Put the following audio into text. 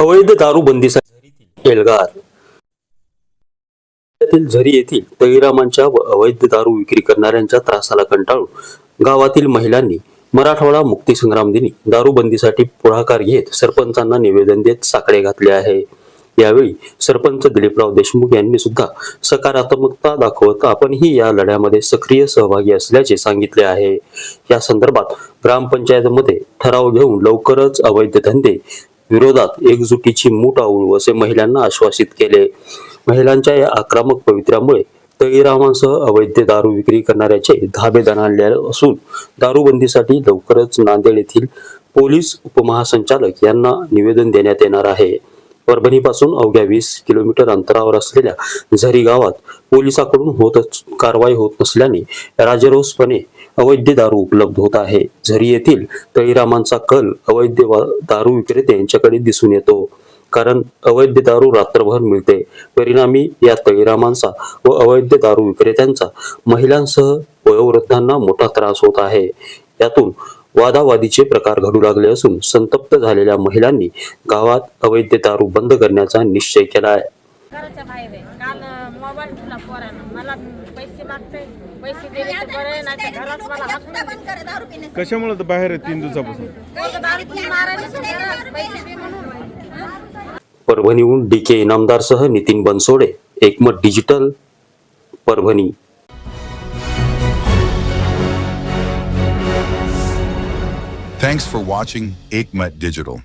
अवैध दारूबंदीसाठी एल्गार झरी येथील तळीरामांच्या व अवैध दारू विक्री करणाऱ्यांच्या त्रासाला कंटाळून गावातील महिलांनी मराठवाडा मुक्तीसंग्राम दिनी दारूबंदीसाठी पुढाकार घेत सरपंचांना निवेदन देत साकडे घातले आहे. यावेळी सरपंच दिलीपराव देशमुख यांनी सुद्धा सकारात्मकता दाखवत आपणही या लढ्यामध्ये सक्रिय सहभागी असल्याचे सांगितले आहे. या संदर्भात ग्रामपंचायतमध्ये ठराव घेऊन लवकरच अवैध धंदे विरोधात एकजुटीची मूठ आवळू असे महिलांना आश्वासित केले. महिलांच्या या आक्रमक पवित्र्यामुळे तळीरामांसह अवैध दारू विक्री करणाऱ्याचे धाबे दणाणले असून दारूबंदीसाठी लवकरच नांदेड येथील पोलीस उपमहासंचालक यांना निवेदन देण्यात येणार आहे. परभणीपासून अवघ्या वीस किलोमीटर अंतरावर असलेल्या झरी गावात पोलिसाकडून होत कारवाई होत नसल्याने राजरोसपणे अवैध दारू उपलब्ध होत आहे. झरी येथील तळीरामांचा कल अवैध दारू विक्रेते यांच्याकडे दिसून येतो. कारण अवैध दारू रात्रभर मिळते. परिणामी या तळीरामांचा व अवैध दारू विक्रेत्यांचा महिलांसह वयोवृद्धांना मोठा त्रास होत आहे. यातून वादावादीचे प्रकार घडू लागले असून संतप्त झालेल्या महिलांनी गावात अवैध दारू बंद करण्याचा निश्चय केला आहे. घराच्या बाहेर आहे काल मोबाईल ठेवला पोरानं. मला पैसे मागते पैसे दिले तर बरे नाही तर घरात मला हाकलून देते. कशामुळे तर बाहेर आहे तीन दिवसापासून? पोरगं दारू पिऊन मारायला सुद्धा पैसे दे म्हणून. परभणीहून डी के इनामदारसह नितीन बनसोडे एकमत digital Parbhani. Thanks for watching Aikmat Digital.